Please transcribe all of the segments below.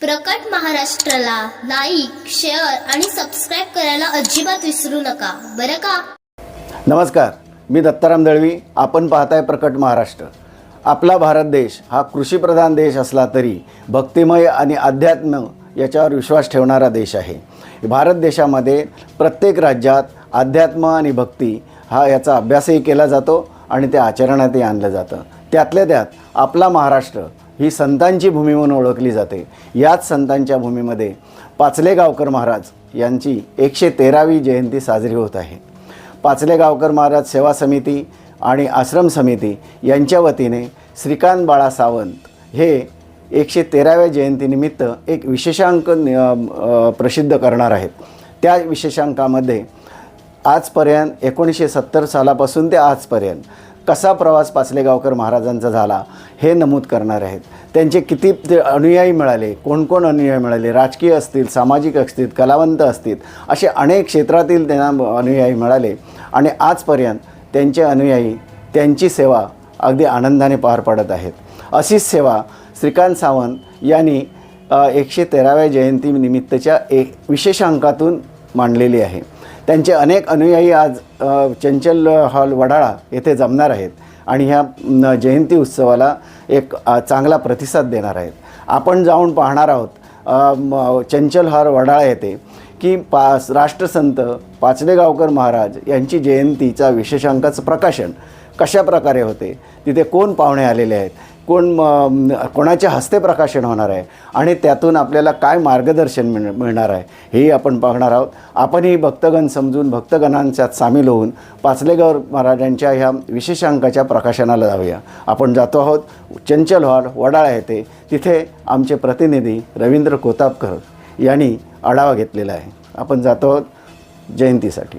प्रकट महाराष्ट्राला like share आणि सबस्क्राईब करायला अजिबात विसरू नका. बरं का? नमस्कार मी दत्ताराम दळवी. आपण पाहताय प्रकट महाराष्ट्र. आपला भारत देश हा कृषीप्रधान देश असला तरी भक्तिमय आणि अध्यात्म याच्यावर विश्वास ठेवणारा देश आहे. भारत देशामध्ये प्रत्येक राज्यात अध्यात्म आणि भक्ती हा याचा अभ्यासही केला जातो आणि ते आचरणातही आणलं जातं. त्यातल्या त्यात आपला महाराष्ट्र ही संतांची भूमी म्हणून ओळखली जाते. याच संतांच्या भूमीमध्ये पाचले गावकर महाराज यांची एकशे तेरावी जयंती साजरी होत आहे. पाचले गावकर महाराज सेवा समिती आणि आश्रम समिती यांच्या वतीने श्रीकांत बाळा सावंत हे एकशे तेराव्या जयंतीनिमित्त एक विशेषांक प्रसिद्ध करणार आहेत. त्या विशेषांकामध्ये आजपर्यंत एकोणीसशे सत्तर सालापासून ते आजपर्यंत कसा प्रवास पाचलेगावकर महाराजांचा झाला हे नमूद करणार आहेत. त्यांचे किती ते अनुयायी मिळाले कोण कोण अनुयायी मिळाले राजकीय असतील सामाजिक असतील कलावंत असतील असे अनेक क्षेत्रातील त्यांना अनुयायी मिळाले. आणि आजपर्यंत त्यांचे अनुयायी त्यांची सेवा अगदी आनंदाने पार पाडत आहेत. अशीच सेवा श्रीकांत सावंत यांनी एकशे तेराव्या जयंतीनिमित्तच्या एक विशेषांकातून मांडलेली आहे. त्यांचे अनेक अनुयायी आज चंचल हॉल वडाळा येथे जमणार आहेत आणि ह्या जयंती उत्सवाला एक चांगला प्रतिसाद देणार आहेत. आपण जाऊन पाहणार आहोत चंचल हॉल वडाळा येथे की पा राष्ट्रसंत पाचलेगावकर महाराज यांची जयंतीचा विशेषांकाचं प्रकाशन कशा प्रकारे होते तिथे कोण पाहुणे आलेले आहेत कोण कोणाच्या हस्ते प्रकाशन होणार आहे आणि त्यातून आपल्याला काय मार्गदर्शन मिळ मिळणार आहे हेही आपण पाहणार आहोत. आपणही भक्तगण समजून भक्तगणांच्यात सामील होऊन पाचलेगाव महाराजांच्या ह्या विशेषांकाच्या प्रकाशनाला जाऊया. आपण जातो आहोत चंचल हॉल वडाळा येथे तिथे आमचे प्रतिनिधी रवींद्र कोतापकर यांनी आढावा घेतलेला आहे. आपण जातो आहोत जयंतीसाठी.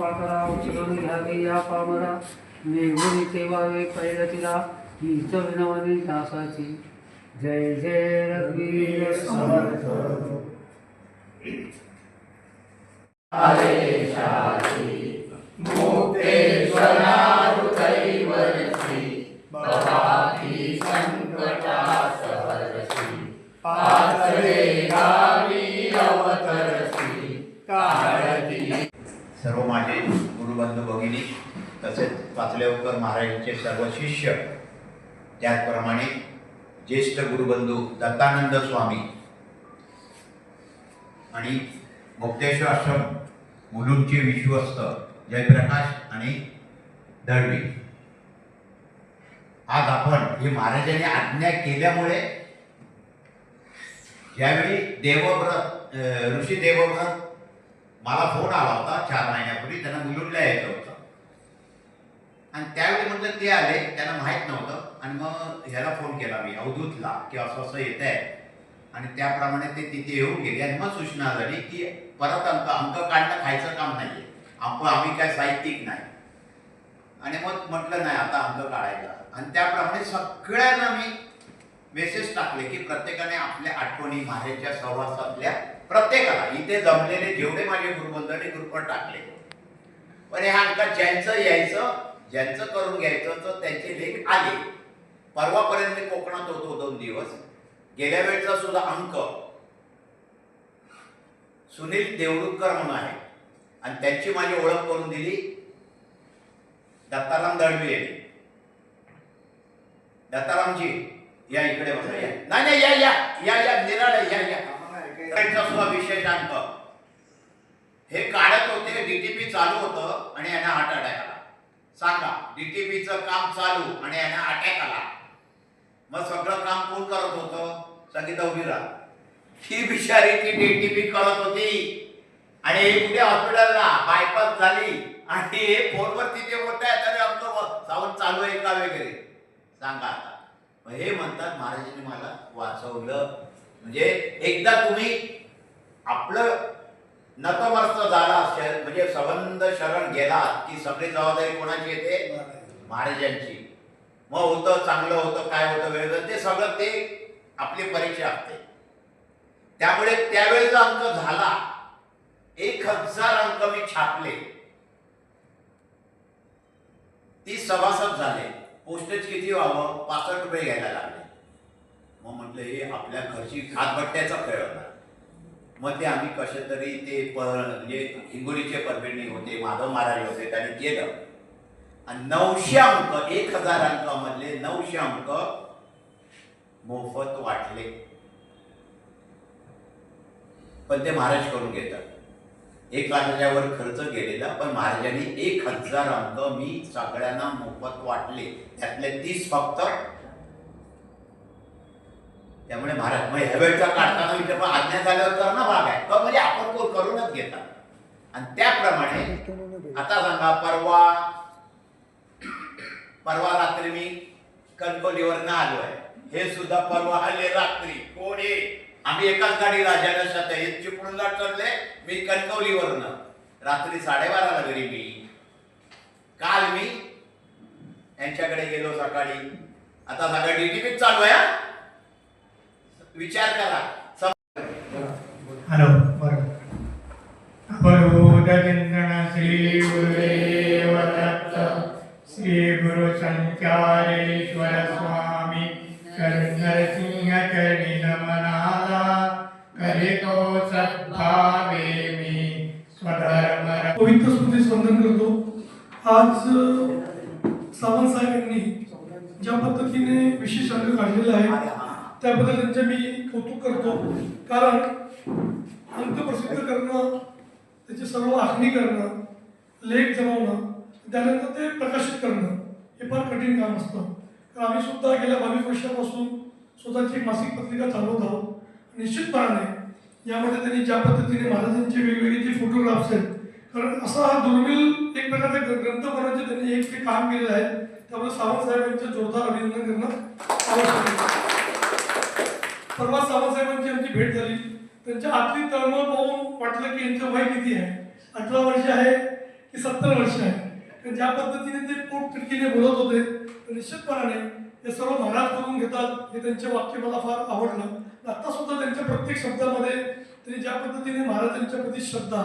पाकरा उचलून घ्यावे या पामरा निघून ठेवावे पैलतीला हीच विनवणी दासाची. जय जय रघुवीर समर्थ. सर्व गुरुबंधू भगिनी तसेच पाचलेवकर महाराजांचे सर्व शिष्य त्याचप्रमाणे ज्येष्ठ गुरुबंधू दत्तानंद स्वामी आणि मुक्तेश्वर आश्रम मुलुंडचे विश्वस्त जयप्रकाश आणि दळवी. आज आपण हे महाराजांनी आज्ञा केल्यामुळे ज्यावेळी देवव्रत ऋषी देवव्रत मला फोन आला होता चार महिन्यापूर्वी त्यांना मुलुंडला यायचं होतं. आणि त्यावेळी म्हटलं ते आले त्यांना माहीत नव्हतं. आणि मग ह्याला फोन केला मी अवधूतला की असं असं येत आहे आणि त्याप्रमाणे ते तिथे येऊन गेले. आणि मग सूचना झाली की परत अंक अंक काढणं खायचं काम नाही आहे आपण आम्ही काय साहित्यिक नाही. आणि मग म्हटलं नाही आता अंक काढायचा. आणि त्याप्रमाणे सगळ्यांना मी मेसेज टाकले की प्रत्येकाने आपल्या आठवणी महाराजच्या सहवासातल्या प्रत्येकाला इथे जमलेले जेवढे माझे गुरुबंधाने ग्रुपवर टाकले. पण हे अंक ज्यांचं यायचं ज्यांचं करून घ्यायचं तर त्यांचे लेख आले. परवापर्यंत मी कोकणात होतो दोन दिवस. गेल्या वेळचा सुद्धा अंक सुनील देवरुखकर म्हणून आहे. आणि त्यांची माझी ओळख करून दिली दत्ताराम दळवी यांनी. दत्तारामजी या इकडे बसा या. नाही नाही या या या या निराळे या या. त्यांचा सुद्धा विशेषांक हे काढत होते डीटीपी चालू होतं आणि यांना हार्ट अटॅक आला सांगा डीटीपीचं काम चालू आणि यांना अटॅक आला. मग सगळं काम कोण करत होतं? संगीता उभी राहा. ही बिचारी ती डीटीपी करत होती. आणि हे कुठे हॉस्पिटलला बायपास झाली. आणि हे फोनवर तिथे होत आहे तरी आमचं सावंत चालू आहे का वगैरे? सांगा आता. मग हे म्हणतात महाराजांनी मला वाचवलं. म्हणजे एकदा तुम्ही आपलं नतमस्त झाला म्हणजे संबंध शरण गेला की सगळी जबाबदारी कोणाची येते? महाराजांची. मग होतं चांगलं होतं काय होतं वेगळं ते सगळं ते आपली परीक्षा असते. त्यामुळे त्यावेळेचा अंक झाला. एक हजार अंक मी छापले. तीस सभासद झाले. पोस्टेज किती व्हावं? पासष्ट रुपये घ्यायला लागले. मग म्हटलं हे आपल्या घरची हातभट्ट्याचा खेळ होता मग ते आम्ही कसे तरी ते प म्हणजे हिंगोलीचे परभणी होते माधव महाराज होते त्यांनी केलं. आणि नऊशे अंक एक हजार अंकामधले नऊशे अंक मोफत वाटले. पण ते महाराज करून घेतात. एक लाखाच्यावर खर्च केलेला पण महाराजांनी एक हजार अंक मी सगळ्यांना मोफत वाटले. त्यातले तीस फक्त त्यामुळे महाराज मग ह्या वेळचा काढताना विचार पण आज्ञा झाल्यावर करणं भाग आहे तो म्हणजे आपण कोण करूनच घेतात. आणि त्याप्रमाणे आता सांगा परवा परवा रात्री मी कणकवलीवर ना आलोय. हे सुद्धा परवा आले रात्री. कोण हे? आम्ही एकाच गाडी राजाला हे चिपळूणला ठरले मी कणकवलीवरनं. रात्री साडेबाराला घरी मी. काल मी यांच्याकडे गेलो सकाळी. आता सगळं डीटीपी चालू आहे विचार करा. हॅलो बरं. अपरोदचिंतन श्री गुरुदेव दत्त श्री गुरु संचारेश्वर स्वामी करनरसिंह चरणी नमनाला करितो सद्भावे मी स्वधर्म पवित्र स्मृती वंदन करतो. आज सावंत साहेब यांनी ज्या पद्धतीने विशेष अंक काढलेला आहे त्याबद्दल त्यांचे मी कौतुक करतो. कारण अंतप्रसिद्ध करणं त्याची सर्व आखणी करणं लेख जमवणं त्यानंतर ते प्रकाशित करणं हे फार कठीण काम असतं. तर आम्ही सुद्धा गेल्या बावीस वर्षापासून स्वतःची मासिक पत्रिका चालवत आहोत. निश्चितपणाने यामध्ये त्यांनी ज्या पद्धतीने महाराजांचे वेगवेगळे जे फोटोग्राफ्स आहेत कारण असा हा दुर्मिळ एक प्रकारचा ग्रंथ बनवायचे त्यांनी एक ते काम केलेलं आहे त्यामुळे सावंत साहेबांचं जोरदार अभिनंदन करणं आवश्यक आहे. सर्वात सावंत आमची भेट झाली. त्यांच्या आतली तळमळ पाहून वाटलं की यांचं वय किती आहे? अठरा वर्ष आहे की सत्तर वर्ष आहे? ज्या पद्धतीने ते पोट तिडकीने बोलत होते तर निश्चितपणाने हे सर्व महाराज करून घेतात हे त्यांचे वाक्य मला फार आवडलं. आता सुद्धा त्यांच्या प्रत्येक शब्दामध्ये त्यांनी ज्या पद्धतीने महाराजांच्या प्रती श्रद्धा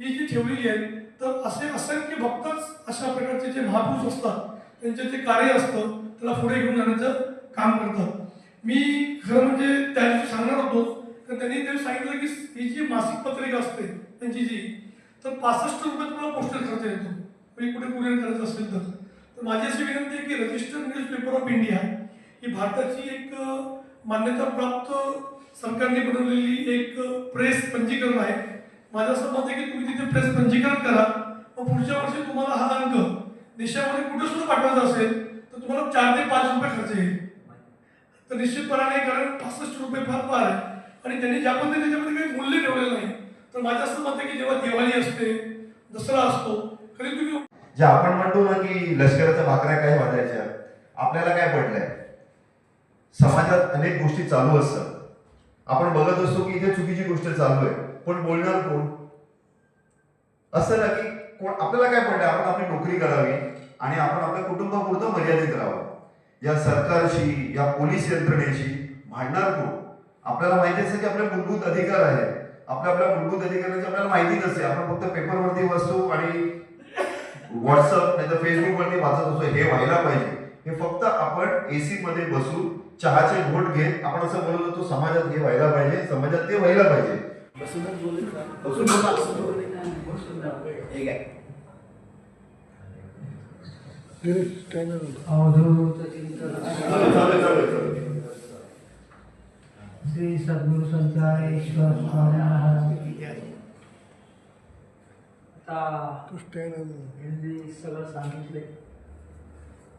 ही जी ठेवलेली आहे तर असे असंख्य भक्तच अशा प्रकारचे जे महापुरुष असतात त्यांचे जे कार्य असतं त्याला पुढे घेऊन जाण्याचं काम करतात. मी खरं म्हणजे त्यांना सांगणार होतो. तर त्यांनी ते सांगितलं की ही जी मासिक पत्रिका असते त्यांची जी तर पासष्ट रुपये तुम्हाला पोस्टल खर्च येतो. म्हणजे कुठे कुरिअर करायचं असेल तर. तर माझी अशी विनंती आहे की registered news paper of India ही भारताची एक मान्यताप्राप्त सरकारने बनवलेली एक प्रेस पंजीकरण आहे. माझं असं मत आहे की तुम्ही तिथे प्रेस पंजीकरण करा. मग पुढच्या वर्षी तुम्हाला हा अंक देशामध्ये कुठे सुद्धा पाठवायचा असेल तर तुम्हाला चार ते पाच रुपये खर्च येईल. तर निश्चितपणाने कारण पासष्ट रुपये फार फार आहे. आणि त्यांनी ज्या पद्धतीने त्याच्यामध्ये काही मूल्य ठेवलेलं नाही तर माझं असं मत आहे की जेव्हा दिवाळी असते दसरा असतो कधी तुम्ही जे आपण म्हणतो ना की लष्कराच्या भाकऱ्या काय वाजायच्या आपल्याला काय पडलंय? समाजात अनेक गोष्टी चालू असतात. आपण बघत असतो की इथे चुकीची गोष्ट चालू आहे. पण बोलणार कोण? असं ना की कोण आपल्याला काय पडलंय? आपण आपली नोकरी करावी आणि आपण आपल्या कुटुंबापुरतं मर्यादित राहावं. या सरकारशी या पोलीस यंत्रणेशी भांडणार कोण? आपल्याला माहिती असतं की आपले मूलभूत अधिकार आहे आपल्या आपल्या मूलभूत अधिकारांची आपल्याला माहिती नसते. आपण फक्त पेपरवरती वाचतो आणि व्हॉट्सअप नाही तर फेसबुकवरती वाचत असतो. हे व्हायला पाहिजे. हे फक्त आपण एसी मध्ये बसून चहाचे घोट घेत आपण असं बोलत होतो समाजात हे व्हायला पाहिजे समाजात ते व्हायला पाहिजे. श्री सद्गुरु संचारेश्वर स्वामी महाराज आता सगळं सांगितले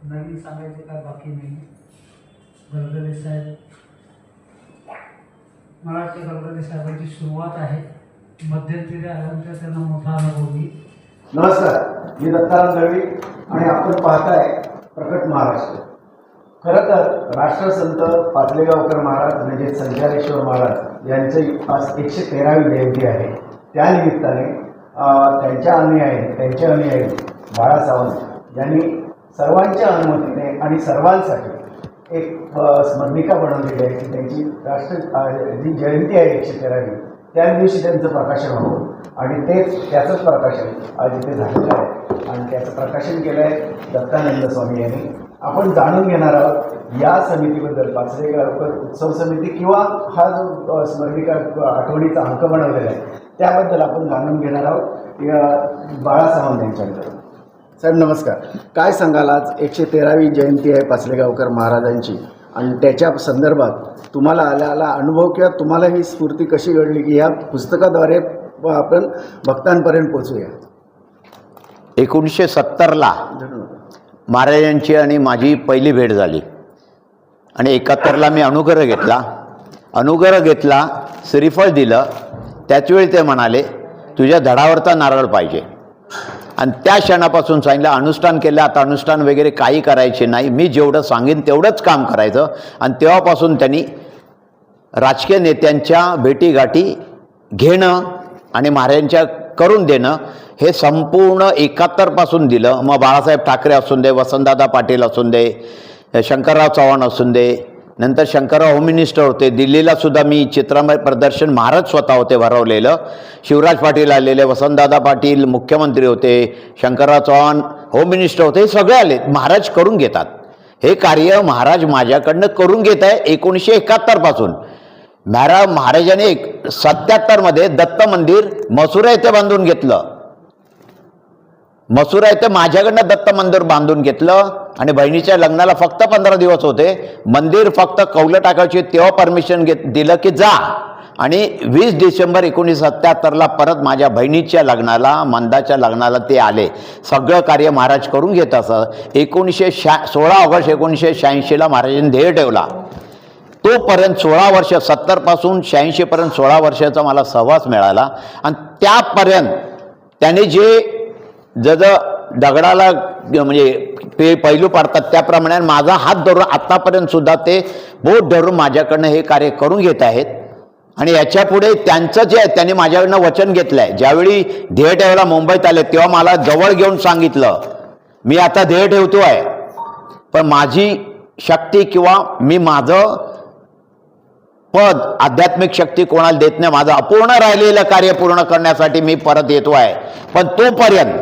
नवीन सांगायचे काय बाकी नाही गलगले साहेब मला वाटतं साहेबांची सुरुवात आहे मध्यंतरी आल्यानंतर त्यांना मोठा अनुभव नमस्कार, मी दत्ताराम दळवी आणि आपण पाहताय प्रकट महाराष्ट्र. खरं तर राष्ट्रसंत पाचलेगावकर महाराज म्हणजे संचारेश्वर महाराज यांची आज एकशे तेरावी जयंती आहे. त्यानिमित्ताने त्यांच्या अनुयायी त्यांच्या अनुयायी बाळा सावंत यांनी सर्वांच्या अनुमतीने आणि सर्वांसाठी एक स्मरणिका बनवलेली आहे की त्यांची राष्ट्र जी जयंती आहे एकशे तेरावी त्याच दिवशी त्यांचं प्रकाशन होतं. आणि तेच त्याचंच प्रकाशन आज इथे झालेलं आहे. आणि त्याचं प्रकाशन केलं आहे दत्तानंद स्वामी यांनी. आपण जाणून घेणार आहोत या समितीबद्दल पाचरेगावकर उत्सव समिती किंवा हा जो स्मरणिका आठवणीचा अंक बनवलेला आहे त्याबद्दल आपण जाणून घेणार आहोत. या बाळा सावंत यांच्याकडे. साहेब नमस्कार. काय सांगाल आज एकशे तेरावी जयंती आहे पाचलेगावकर महाराजांची? आणि त्याच्या संदर्भात तुम्हाला आलेला अनुभव किंवा तुम्हाला ही स्फूर्ती कशी घडली की या पुस्तकाद्वारे आपण भक्तांपर्यंत पोचूया एकोणीसशे सत्तरला महाराजांची आणि माझी पहिली भेट झाली. आणि एकाहत्तरला मी अनुग्रह घेतला. अनुग्रह घेतला श्रीफळ दिलं. त्याचवेळी ते म्हणाले तुझ्या धडावरचा नारळ पाहिजे. आणि त्या क्षणापासून सांगितलं अनुष्ठान केलं आता अनुष्ठान वगैरे काही करायचे नाही. मी जेवढं सांगेन तेवढंच काम करायचं. आणि तेव्हापासून त्यांनी राजकीय नेत्यांच्या भेटीगाठी घेणं आणि महाराजांच्या करून देणं हे संपूर्ण एकाहत्तरपासून दिलं. मग बाळासाहेब ठाकरे असून दे वसंतदादा पाटील असून दे शंकरराव चव्हाण असून दे नंतर शंकरराव होम मिनिस्टर होते. दिल्लीला सुद्धा मी चित्रमय प्रदर्शन महाराज स्वतः होते भरवलेलं. शिवराज पाटील आलेले वसंतदादा पाटील मुख्यमंत्री होते शंकरराव चव्हाण होम मिनिस्टर होते हे सगळे आले. महाराज करून घेतात. हे कार्य महाराज माझ्याकडनं करून घेत आहे एकोणीसशे एकाहत्तरपासून महाराज महाराजांनी एक सत्याहत्तरमध्ये दत्त मंदिर मसुरा येथे बांधून घेतलं. मसुरा इथं माझ्याकडनं दत्त मंदिर बांधून घेतलं आणि बहिणीच्या लग्नाला फक्त पंधरा दिवस होते. मंदिर फक्त कौलं टाकायची तेव्हा परमिशन घेत दिलं की जा. आणि वीस डिसेंबर एकोणीस सत्याहत्तरला परत माझ्या बहिणीच्या लग्नाला मंदाच्या लग्नाला ते आले. सगळं कार्य महाराज करून घेत असं. एकोणीसशे शहा सोळा ऑगस्ट एकोणीसशे शहाऐंशीला महाराजांनी ध्येय ठेवला. तोपर्यंत सोळा वर्ष सत्तरपासून शहाऐंशीपर्यंत सोळा वर्षाचा मला सहवास मिळाला. आणि त्यापर्यंत त्याने जे जसं दगडाला म्हणजे पे पैलू पाडतात त्याप्रमाणे माझा हात धरून आत्तापर्यंत सुद्धा ते बोट धरून माझ्याकडनं हे कार्य करून घेत आहेत. आणि याच्यापुढे त्यांचं जे आहे त्यांनी माझ्याकडनं वचन घेतलं आहे ज्यावेळी ध्येय ठेवायला मुंबईत आले तेव्हा मला जवळ घेऊन सांगितलं मी आता ध्येय ठेवतो आहे. पण माझी शक्ती किंवा मी माझं पद आध्यात्मिक शक्ती कोणाला देत नाही. माझं अपूर्ण राहिलेलं कार्य पूर्ण करण्यासाठी मी परत येतो आहे. पण तोपर्यंत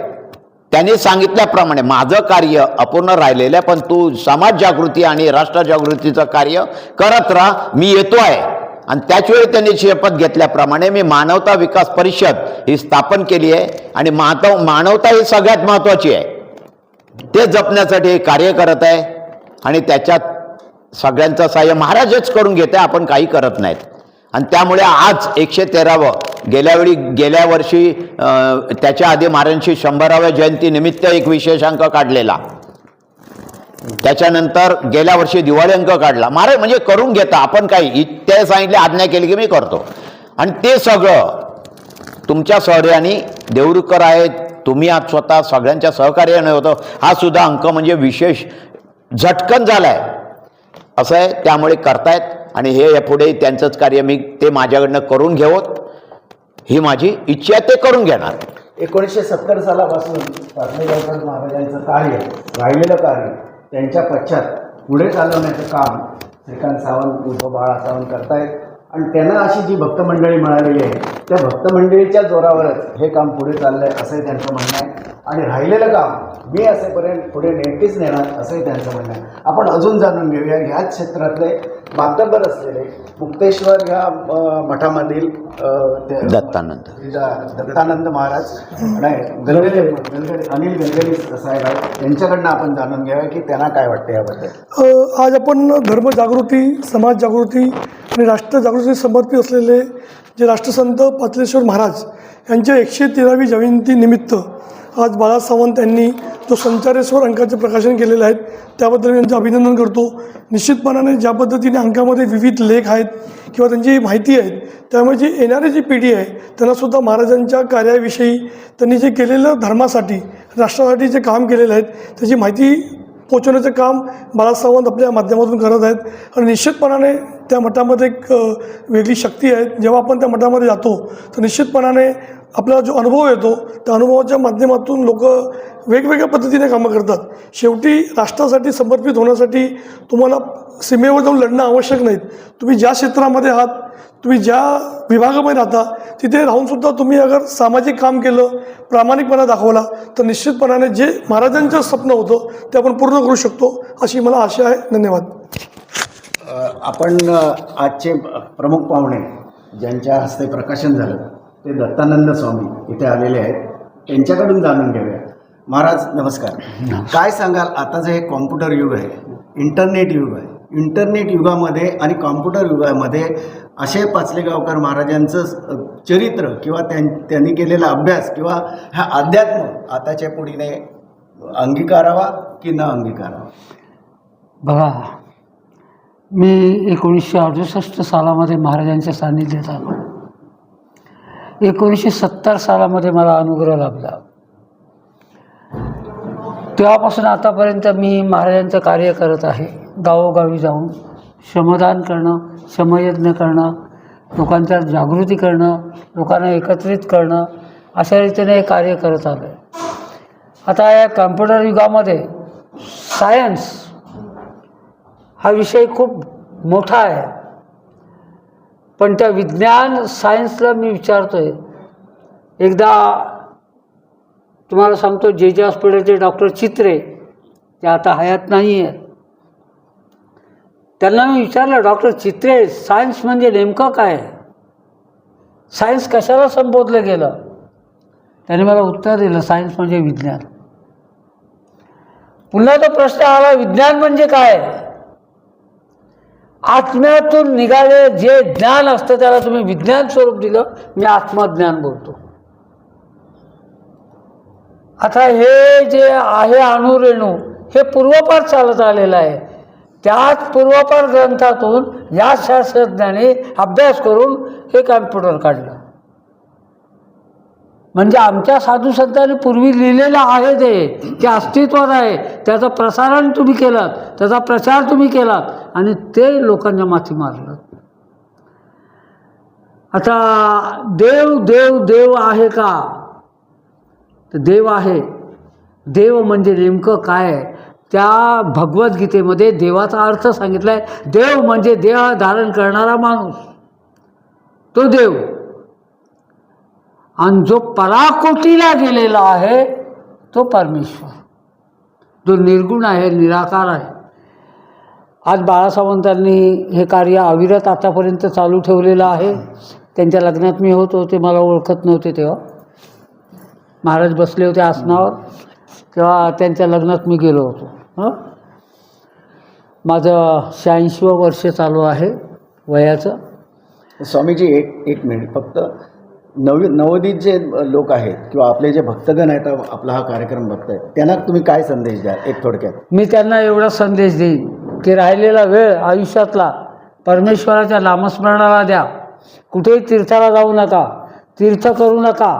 त्यांनी सांगितल्याप्रमाणे माझं कार्य अपूर्ण राहिलेलं आहे पण तू समाज जागृती आणि राष्ट्रजागृतीचं कार्य करत राहा मी येतो आहे. आणि त्याचवेळी त्यांनी शपथ घेतल्याप्रमाणे मी मानवता विकास परिषद ही स्थापन केली आहे आणि मानव मानवता ही सगळ्यात महत्त्वाची आहे. ते जपण्यासाठी हे कार्य करत आहे आणि त्याच्यात सगळ्यांचं सहाय्य महाराजच करून घेत आहे आपण काही करत नाहीत. आणि त्यामुळे आज एकशे तेरावं गेल्यावेळी गेल्या वर्षी त्याच्या आधी महाराजांची शंभराव्या जयंतीनिमित्त एक विशेषांक काढलेला. त्याच्यानंतर गेल्या वर्षी दिवाळी अंक काढला. महाराज म्हणजे करून घेता. आपण काही ते सांगितले आज्ञा केली की मी करतो. आणि ते सगळं तुमच्या सहर्याने देऊरकर आहेत तुम्ही आज स्वतः सगळ्यांच्या सहकार्याने होतं. हा सुद्धा अंक म्हणजे विशेष झटकन झालाय. असं आहे. त्यामुळे करतायत. आणि हे यापुढे त्यांचंच कार्य मी ते माझ्याकडनं करून घेवत. ही माझी इच्छा ते करून घेणार. एकोणीसशे सत्तर सालापासून पाचलेगावकर महाराजांचं कार्य राहिलेलं कार्य त्यांच्या पश्चात पुढे चालवण्याचं काम श्रीकांत सावंत उद्धव बाळा सावंत करतायत. आणि त्यांना अशी जी भक्तमंडळी मिळालेली आहे त्या भक्तमंडळीच्या जोरावरच हे काम पुढे चाललंय असंही त्यांचं म्हणणं आहे. आणि राहिलेलं काम मी असेपर्यंत पुढे नेमकेच नेणार असंही त्यांचं म्हणणं आहे. आपण अजून जाणून घेऊया ह्याच क्षेत्रातले मातब्बर असलेले मुक्तेश्वर ह्या मठामधील दत्तानंद. दत्तानंद महाराज नाही गलगले अनिल गलगली साहेब आहेत. त्यांच्याकडनं आपण जाणून घ्यावं की त्यांना काय वाटतं याबद्दल. आज आपण धर्मजागृती समाज जागृती आणि राष्ट्र जागृती समर्पित असलेले जे राष्ट्रसंत पातलेश्वर महाराज यांच्या एकशे तेरावी जयंतीनिमित्त आज बाळा सावंत यांनी जो संचारेश्वर अंकाचे प्रकाशन केलेले आहेत त्याबद्दल मी त्यांचं अभिनंदन करतो. निश्चितपणाने ज्या पद्धतीने अंकामध्ये विविध लेख आहेत किंवा त्यांची माहिती आहेत त्यामुळे जी येणारी जी पिढी आहे त्यांनासुद्धा महाराजांच्या कार्याविषयी त्यांनी जे केलेलं धर्मासाठी राष्ट्रासाठी जे काम केलेलं आहे त्याची माहिती पोचवण्याचं काम बाळा सावंत आपल्या माध्यमातून करत आहेत. आणि निश्चितपणाने त्या मठामध्ये एक वेगळी शक्ती आहे. जेव्हा आपण त्या मठामध्ये जातो तर निश्चितपणाने आपला जो अनुभव येतो त्या अनुभवाच्या माध्यमातून लोक वेगवेगळ्या पद्धतीने कामं करतात. शेवटी राष्ट्रासाठी समर्पित होण्यासाठी तुम्हाला सीमेवर जाऊन लढणं आवश्यक नाहीत. तुम्ही ज्या क्षेत्रामध्ये आहात तुम्ही ज्या विभागामध्ये राहता तिथे राहूनसुद्धा तुम्ही अगर सामाजिक काम केलं प्रामाणिकपणा दाखवला तर निश्चितपणाने जे महाराजांचं स्वप्न होतं ते आपण पूर्ण करू शकतो अशी मला आशा आहे. धन्यवाद. आपण आजचे प्रमुख पाहुणे ज्यांच्या हस्ते प्रकाशन झालं ते दत्तानंद स्वामी इथे आलेले आहेत. त्यांच्याकडून जाणून घेऊया. महाराज नमस्कार. काय सांगाल? आता जे हे कॉम्प्युटर युग आहे. इंटरनेट युग आहे. इंटरनेट युगामध्ये आणि कॉम्प्युटर युगामध्ये असे पाचलेगावकर महाराजांचं चरित्र किंवा त्यां त्यांनी केलेला अभ्यास किंवा हा अध्यात्म आताच्या पिढीने अंगीकारावा की न अंगीकारावा? बघा मी एकोणीसशे अडुसष्ट सालामध्ये महाराजांच्या सान्निध्यात आलो. एकोणीसशे सत्तर सालामध्ये मला अनुग्रह लाभला. तेव्हापासून आतापर्यंत मी महाराजांचं कार्य करत आहे. गावोगावी जाऊन श्रमदान करणं श्रमयज्ञ करणं लोकांच्या जागृती करणं लोकांना एकत्रित करणं अशा रीतीने हे कार्य करत आलं आहे आता या कम्प्युटर युगामध्ये सायन्स हा विषय खूप मोठा आहे. पण त्या विज्ञान सायन्सला मी विचारतोय. एकदा तुम्हाला सांगतो जे जे हॉस्पिटलचे डॉक्टर चित्रे ते आता हयात नाही आहेत त्यांना मी विचारलं डॉक्टर चित्रे सायन्स म्हणजे नेमकं काय? सायन्स कशाला संबोधलं गेलं? त्याने मला उत्तर दिलं सायन्स म्हणजे विज्ञान. पुन्हा तो प्रश्न आला विज्ञान म्हणजे काय? आत्म्यातून निघाले जे ज्ञान असतं त्याला तुम्ही विज्ञान स्वरूप दिलं मी आत्मज्ञान बोलतो. आता हे जे आहे अणुरेणू हे पूर्वपार चालत आलेलं आहे. त्याच पूर्वपार ग्रंथातून या शास्त्रज्ञाने अभ्यास करून हे कॅम्प्युटर काढलं. म्हणजे आमच्या साधू संतांनी पूर्वी लिहिलेलं आहे ते ते अस्तित्वात आहे. त्याचं प्रसारण तुम्ही केलं त्याचा प्रचार तुम्ही केलात आणि ते लोकांच्या माथी मारलं. आता देव देव देव आहे का? देव आहे. देव म्हणजे नेमकं काय? आहे त्या भगवद्गीतेमध्ये देवाचा अर्थ सांगितला आहे देव म्हणजे देह धारण करणारा माणूस. तो देव. आणि जो पराकोटीला गेलेला आहे तो परमेश्वर. जो निर्गुण आहे निराकार आहे. आज बाळासावंतांनी हे कार्य अविरत आतापर्यंत चालू ठेवलेलं आहे. त्यांच्या लग्नात मी होतो ते मला ओळखत नव्हते तेव्हा. महाराज बसले होते आसनावर. तेव्हा त्यांच्या लग्नात मी गेलो होतो. हं? माझं शहाऐंशीवं वर्ष चालू आहे वयाचं. स्वामीजी एक एक मिनिट. फक्त नवी नवोदित जे लोक आहेत किंवा आपले जे भक्तगण आहेत आपला हा कार्यक्रम बघतायत त्यांना तुम्ही काय संदेश द्या एक थोडक्यात? मी त्यांना एवढा संदेश देईन की राहिलेला वेळ आयुष्यातला परमेश्वराच्या नामस्मरणाला द्या. कुठेही तीर्थाला जाऊ नका तीर्थ करू नका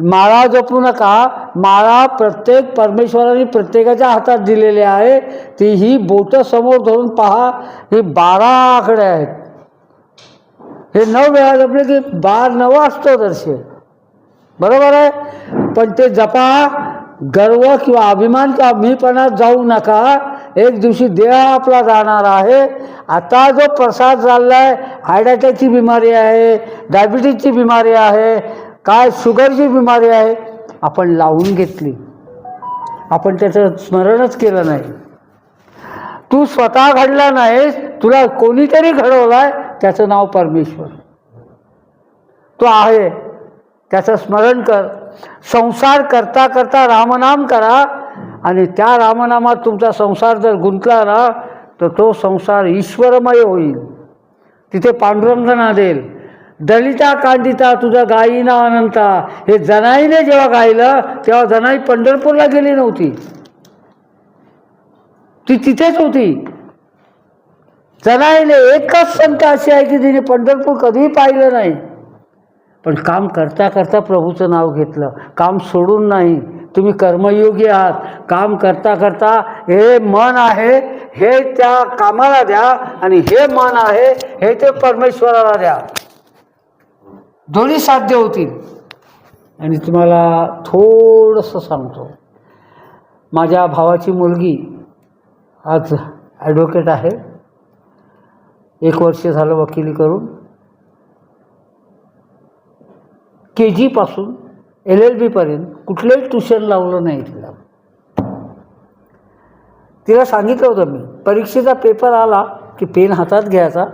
माळा जपू नका. माळा प्रत्येक परमेश्वराने प्रत्येकाच्या हातात दिलेली आहे. ती ही बोटं समोर धरून पहा ही बारा आकडे आहेत. हे नऊ वेळा जपले की बार नवं असतो दर्शन. बरोबर आहे? पण ते जपा गर्व किंवा अभिमान किंवा मीपणात जाऊ नका. एक दिवशी देह आपला जाणार आहे. आता जो प्रसाद चालला आहे हार्ट अटॅकची बिमारी आहे डायबिटीजची बिमारी आहे काय शुगरची बिमारी आहे आपण लावून घेतली. आपण त्याचं स्मरणच केलं नाही. तू स्वतः घडला नाहीस तुला कोणीतरी घडवलाय त्याचं नाव परमेश्वर. तो आहे. त्याचं स्मरण कर. संसार करता करता रामनाम करा आणि त्या रामनामात तुमचा संसार जर गुंतला ना तर तो संसार ईश्वरमय होईल. तिथे पांडुरंग नादेल दलिता कांडिता तुझा गायीना अनंता. हे जनाईने जेव्हा गायलं तेव्हा जनाई पंढरपूरला गेली नव्हती. ती तिथेच होती. जनाईने एकच संत अशी आहे की तिने पंढरपूर कधीही पाहिलं नाही. पण काम करता करता प्रभूचं नाव घेतलं. काम सोडून नाही. तुम्ही कर्मयोगी आहात. काम करता करता हे मन आहे हे त्या कामाला द्या आणि हे मन आहे हे ते परमेश्वराला द्या. दोन्ही साध्य होतील. आणि तुम्हाला थोडंसं सांगतो. माझ्या भावाची मुलगी आज ॲडव्होकेट आहे. एक वर्ष झालं वकिली करून. के जीपासून एल एल बीपर्यंत कुठलंही ट्युशन लावलं नाही तिला. तिला सांगितलं होतं मी परीक्षेचा पेपर आला की पेन हातात घ्यायचा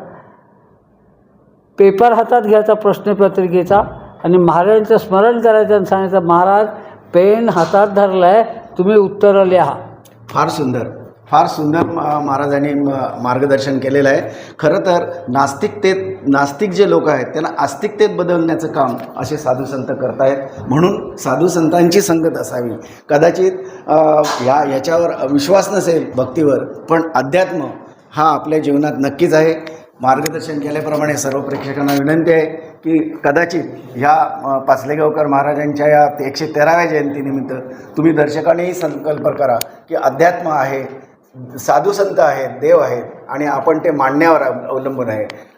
पेपर हातात घ्यायचा प्रश्नपत्रिकेचा आणि महाराजांचं स्मरण करायचं आणि सांगायचं महाराज पेन हातात धरला आहे तुम्ही उत्तरं लिहा. फार सुंदर. फार सुंदर महाराजांनी म- मार्गदर्शन केलेलं आहे. खरं तर नास्तिकतेत नास्तिक जे लोक आहेत त्यांना आस्तिकतेत बदलण्याचं काम असे साधू संत करतायत. म्हणून साधू संतांची संगत असावी. कदाचित या ह्या विश्वास नसेल भक्तीवर पण अध्यात्म हा आपल्या जीवनात नक्कीच आहे. मार्गदर्शन केल्याप्रमाणे सर्व प्रेक्षकांना विनंती आहे की कदाचित ह्या पासलेगावकर पाचलेगावकर महाराजांच्या या एकशे तेराव्या जयंतीनिमित्त तुम्ही दर्शकांनीही संकल्प करा की अध्यात्म आहे साधू संत आहेत देव आहेत आणि आपण ते मांडण्यावर अव- अवलंबून आहे.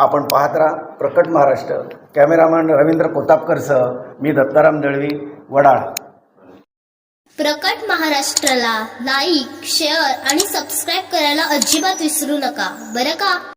आपण पाहत राहा प्रकट महाराष्ट्र. कॅमेरामॅन रवींद्र कोतापकरसह मी दत्ताराम दळवी वडाळ. प्रकट महाराष्ट्राला लाईक शेअर आणि सबस्क्राईब करायला अजिबात विसरू नका. बरं का?